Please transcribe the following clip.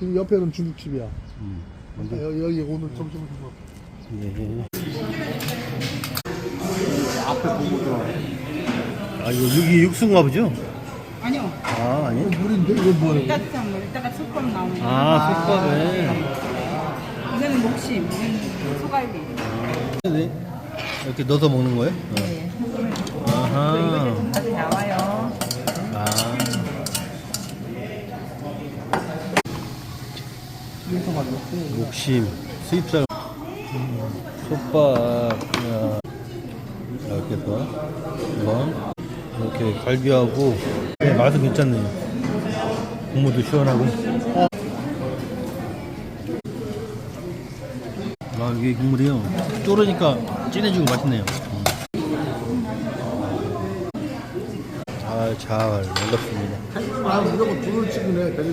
이 옆에는 중국집이야. 음. 아, 여기, 여기 오늘 점심 뭐. 예. 앞에 보고 들어. 아, 이거 여기 육수인가 보죠? 아니요. 아, 아니. 물인데 이거 뭐예요? 따뜻한 물, 이따가 솥밥 나오는 거. 아, 솥밥에. 이거는 목심, 이거는 소갈비. 네. 이렇게 넣어서 먹는 거예요? 어. 네. 아하. 아직 나와요. 아. 목심, 수입살, 음, 솥밥, 이렇게 해서 이건 이렇게 갈비하고 네, 맛은 괜찮네요. 국물도 시원하고. 아 이게 국물이요. 쪼르니까 진해지고 맛있네요. 음. 아, 잘 먹었습니다. 아, 이러고 불을 해.